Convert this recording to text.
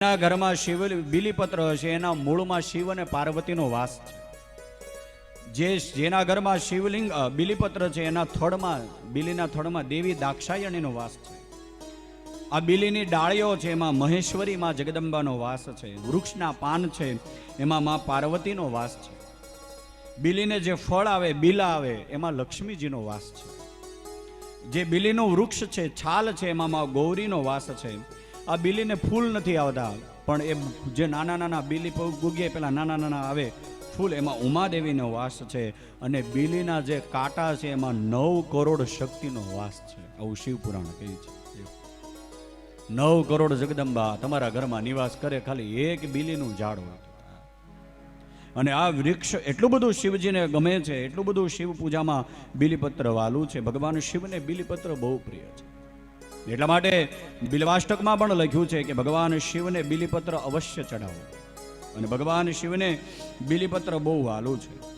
એના ઘરમાં શિવ બિલીપત્ર હશે, એના મૂળમાં શિવ અને પાર્વતીનો વાસ છે. જે જેના ઘરમાં શિવલિંગ બિલીપત્ર છે, એના થડમાં, બિલીના થડમાં દેવી દાક્ષાયણીનો વાસ છે. આ બિલીની ડાળીઓ છે, એમાં મહેશ્વરી માં જગદંબાનો વાસ છે, વૃક્ષના પાન છે, એમાં માં પાર્વતીનો વાસ છે. બિલીને જે ફળ આવે, બીલા આવે, એમાં લક્ષ્મીજીનો વાસ છે. જે બિલીનું વૃક્ષ છે, છાલ છે, એમાં માં ગૌરીનો વાસ છે. આ બિલીને ફૂલ નથી આવતા, પણ એ જે નાના નાના બિલી ગુગે પેલા નાના નાના આવે, ફૂલ એમાં ઉમાદેવીનો વાસ છે અને બિલીના જે કાંટા છે એમાં નવ કરોડ શક્તિનો વાસ છે. આવું શિવપુરાણ કહે છે. નવ કરોડ જગદંબા તમારા ઘરમાં નિવાસ કરે, ખાલી એક બિલીનું ઝાડ હોય. અને આ વૃક્ષ એટલું બધું શિવજીને ગમે છે, એટલું બધું શિવ પૂજામાં બિલીપત્ર વાલું છે. ભગવાન શિવને બિલીપત્ર બહુ પ્રિય છે. એટલા માટે બિલવાષ્ટકમાં પણ લખ્યું છે કે ભગવાન શિવને બિલીપત્ર અવશ્ય ચડાવો અને ભગવાન શિવને બિલીપત્ર બહુ વાલું છે.